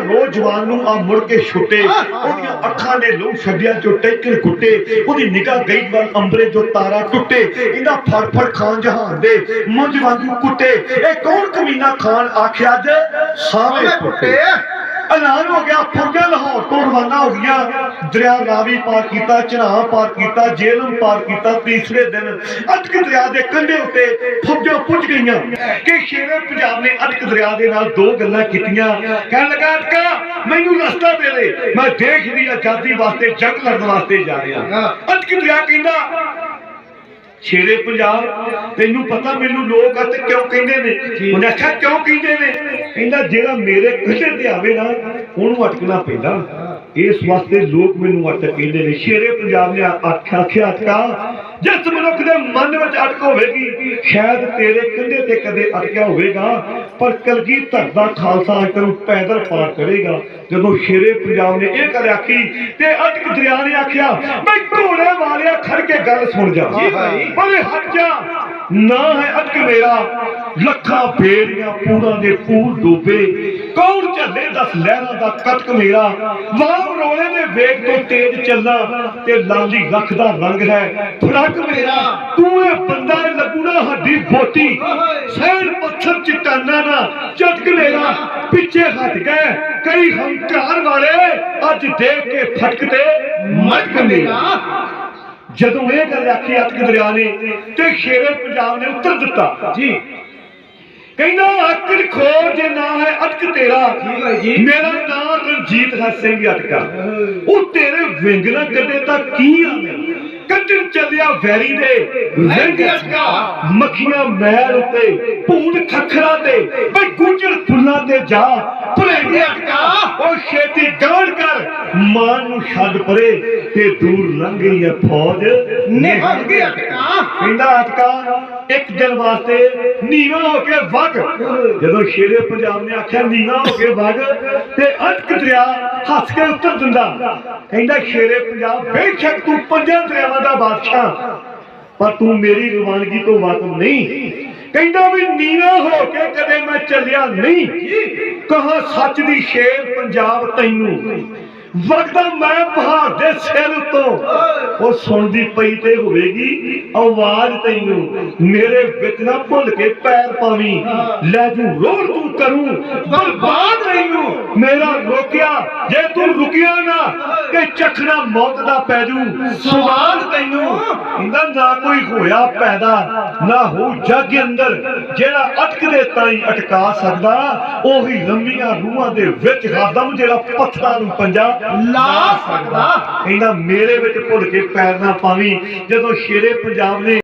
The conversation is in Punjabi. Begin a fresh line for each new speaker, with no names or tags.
ਰੋਜ਼ ਜਵਾਨ ਨੂੰ ਆ ਮੁੜ ਕੇ ਛੁੱਟੇ, ਉਹਦੀਆਂ ਅੱਖਾਂ ਨੇ ਲਹੂ ਛੱਡਿਆ ਜੋ ਟੈਕਰ ਕੁੱਟੇ, ਉਹਦੀ ਨਿਗਾਹ ਗਈ ਵੱਲ ਅੰਬਰੇ ਜੋ ਤਾਰਾ ਟੁੱਟੇ, ਇਹਦਾ ਫੜ ਫੜ ਖਾਨ ਜਹਾਨ ਦੇ ਮੁੰਜ ਵਾਂਗੂ ਕੁੱਟੇ। ਇਹ ਕੌਣ ਕਮੀਨਾ ਖਾਨ ਆਖਿਆ ਅੱਜ? ਸਾਵੇਂ ਕੁੱਟੇ ਐਲਾਨ ਹੋ ਗਿਆ ਫੌਜਾਂ ਲਾਹੌਰ ਤੋਂ ਰਵਾਨਾ ਹੋ ਗਈਆਂ। ਦਰਿਆ ਰਾਵੀ ਪਾਰ ਕੀਤਾ ਚਨਾਹ ਪਾਰ ਕੀਤਾ ਜੇਲਮ ਪਾਰ ਕੀਤਾ ਤੀਸਰੇ ਦਿਨ ਅਟਕ ਦਰਿਆ ਦੇ ਕੰਢੇ ਉੱਤੇ ਫੌਜਾਂ ਪੁੱਜ ਗਈਆਂ ਕਿ ਸ਼ੇਰੇ ਪੰਜਾਬ ਨੇ ਅਟਕ ਦਰਿਆ ਦੇ ਨਾਲ ਦੋ ਗੱਲਾਂ ਕੀਤੀਆਂ। ਕਹਿਣ ਲੱਗਾ ਅਟਕਾ ਮੈਨੂੰ ਰਸਤਾ ਦੇ ਦੇ। ਮੈਂ ਦੇਸ਼ ਦੀ ਆਜ਼ਾਦੀ ਵਾਸਤੇ ਜੰਗ ਲੜਨ ਵਾਸਤੇ ਜਾ ਰਿਹਾ। ਅਟਕ ਦਰਿਆ ਕਹਿੰਦਾ ਸ਼ੇਰੇ ਪੰਜਾਬ, ਤੈਨੂੰ ਪਤਾ ਮੈਨੂੰ ਲੋਕ ਅਤੇ ਕਿਉਂ ਕਹਿੰਦੇ ਨੇ? ਉਹਨੇ ਆਖਿਆ, ਕਿਉਂ ਕਹਿੰਦੇ ਨੇ? ਕਹਿੰਦਾ, ਜਿਹੜਾ ਮੇਰੇ ਕਿਸੇ ਤੇ ਆਵੇ ਨਾ, ਉਹਨੂੰ ਅਟਕਣਾ ਪੈਂਦਾ। ਇਸ ਵਾਸਤੇ ਲੋਕ ਮੈਨੂੰ ਅਟਕ ਕਹਿੰਦੇ ਨੇ। ਸ਼ੇਰੇ ਪੰਜਾਬ ਨੇ ਆਖਿਆ ਆਖਿਆ ਅਟਕਾ ਜਿਸ ਮਨੁੱਖ ਦੇ ਮਨ ਵਿੱਚ ਅਟਕ ਹੋਵੇਗੀ, ਸ਼ਾਇਦ ਤੇਰੇ ਕੰਧੇ ਤੇ ਕਦੇ ਅਟਕਿਆ ਹੋਵੇਗਾ, ਪਰ ਕਲਗੀ ਧਰਦਾ ਖਾਲਸਾ ਅੱਜ ਤੈਨੂੰ ਪੈਦਲ ਪਾਰ ਕਰੇਗਾ। ਜਦੋਂ ਸ਼ੇਰੇ ਪੰਜਾਬ ਨੇ ਇਹ ਗੱਲ ਆਖੀ, ਤੇ ਅਟਕ ਦਰਿਆ ਨੇ ਆਖਿਆ ਮੈਂ ਵਾਲਿਆ ਖੜ ਕੇ ਗੱਲ ਸੁਣ ਜਾ। ਬੜੇ ਹਟ ਜਾ ਨਾ ਹੈ ਅਟਕ ਮੇਰਾ। ਲੱਖਾਂ ਫੇਰੀਆਂ ਪੂਰਾਂ ਦੇ ਪੂਰ ਡੋਬੇ। ਕੌਣ ਝੱਲੇ ਦਸ ਲਹਿਰਾਂ ਦਾ ਕਟਕ ਮੇਰਾ। ਵਾਹ ਰੋਲੇ ਦੇ ਵੇਗ ਤੋਂ ਤੇਜ਼ ਚੱਲਾਂ ਤੇ ਲਾਲੀ ਲੱਖ ਦਾ ਰੰਗ ਹੈ। ਫ਼ਰਕ ਮੇਰਾ। ਤੂੰ ਇਹ ਬੰਦਾ ਲੱਗੂਣਾ ਹੱਡੀ ਬੋਟੀ। ਸੈਣ ਪੱਥਰ ਚਟਾਨਾ ਨਾ। ਝਟਕ ਮੇਰਾ। ਪਿੱਛੇ ਹਟ ਗਏ। ਕਈ ਹੰਕਾਰ ਵਾਲੇ ਅੱਜ ਦੇਖ ਕੇ ਫਟਕਦੇ ਮਟਕ ਮੇਰਾ। ਜਦੋਂ ਇਹ ਗੱਲ ਆਖੀ ਅਟਕ ਦਰਿਆ ਨੇ ਤੇ ਸ਼ੇਰੇ ਪੰਜਾਬ ਨੇ ਉੱਤਰ ਦਿੱਤਾ।
ਜੀ।
ਕਹਿੰਦਾ ਆਕੜ ਖੋਰ ਜੇ ਨਾ ਹੈ ਅਟਕ ਤੇਰਾ। ਮੇਰਾ ਨਾਮ ਰਣਜੀਤ ਹੈ ਸਿੰਘ ਅਟਕਾ ਉਹ ਤੇਰੇ ਵਿੰਗ ਨਾ ਕੱਢੇ ਤਾਂ ਕੀ ਆਵੇਂ ਕੱਢਣ ਚੱਲਿਆ ਵੈਰੀ ਦੇ। ਵਿੰਗ ਅਟਕਾ ਮੱਖੀਆਂ ਮਹਿਲ ਉੱਤੇ ਭੂਣ ਖਖਰਾ ਤੇ ਬਈ ਗੁੰਝਲ ਫੁੱਲਾਂ ਤੇ ਜਾ। ਭਲੇਗੇ ਅਟਕਾ ਉਹ ਛੇਤੀ ਕਰ ਮਾਨ ਨੂੰ ਛੱਡ ਪਰੇ ਤੇ ਦੂਰ ਲੰਘ ਗਈ ਹੈ ਫੌਜ।
ਨਿਹੰਗ ਗਿਆ ਅਟਕਾ
ਕਹਿੰਦਾ ਅਟਕਾ ਇੱਕ ਦਿਨ ਵਾਸਤੇ ਨੀਵਾ ਹੋ ਕੇ ਵਗ। ਜਦੋਂ ਸ਼ੇਰੇ ਪੰਜਾਬ ਨੇ ਆਖਿਆ ਨੀਵਾ ਹੋ ਕੇ ਵਗ ਤੇ ਅਟਕ ਦਰਿਆ ਹੱਸ ਕੇ ਉੱਤਰ ਦਿੰਦਾ। ਕਹਿੰਦਾ ਸ਼ੇਰੇ ਪੰਜਾਬ ਬੇਸ਼ੱਕ ਤੂੰ ਪੰਜਾਂ ਦਰਿਆਵਾਂ ਦਾ ਬਾਦਸ਼ਾਹ। ਪਰ ਤੂੰ ਮੇਰੀ ਰਵਾਨਗੀ ਤੋਂ ਵਾਕਫ ਨਹੀਂ। ਕਹਿੰਦਾ ਵੀ ਨੀਵਾ ਹੋ ਕੇ ਕਦੇ ਮੈਂ ਚੱਲਿਆ ਨਹੀਂ। ਕਹਾ ਸੱਚ ਦੀ ਸ਼ੇਰ ਪੰਜਾਬ ਤੈਨੂੰ। ਵਗਦਾ ਮੈਂ ਪਹਾੜ ਦੇ ਸਿਰ ਉੱਤੋਂ। ਉਹ ਸੁਣਦੀ ਪਈ ਤੇ ਹੋਵੇਗੀ, ਆਵਾਜ਼ ਤੈਨੂੰ, ਮੇਰੇ ਵਿੱਚ ਨਾ ਭੁੱਲ ਕੇ ਪੈਰ ਪਾਵੀਂ। ਲੈ ਜੂ ਰੋੜ ਤੂੰ ਕਰੂੰ, ਬਰਬਾਦ ਮੈਨੂੰ ਮੇਰਾ ਰੋਕਿਆ। ਜੇ ਤੂੰ ਰੁਕਿਆ ਨਾ ਤੇ ਚੱਖਣਾ ਮੌਤ ਦਾ ਪੈ ਜੂ। ਸਵਾਲ ਤੈਨੂੰ ਇਹਦਾ ਨਾ ਕੋਈ ਹੋਇਆ ਪੈਦਾ ਨਾ ਹੋ ਜੱਗ ਅੰਦਰ। ਜਿਹੜਾ ਅਟਕਦੇ ਤਾਈਂ ਅਟਕਾ ਸਕਦਾ ਉਹੀ ਲੰਮੀਆਂ ਰੂਹਾਂ ਦੇ ਵਿੱਚ ਖਾਦਮ ਜਿਹੜਾ ਪੱਥਰਾਂ ਨੂੰ ਪੰਜਾ
ਲਾ ਸਕਦਾ।
ਕਹਿੰਦਾ ਮੇਰੇ ਵਿੱਚ ਭੁੱਲ ਕੇ ਪੈਰ ਨਾ ਪਾਵੀਂ। ਜਦੋਂ ਸ਼ੇਰੇ ਪੰਜਾਬ ਨੇ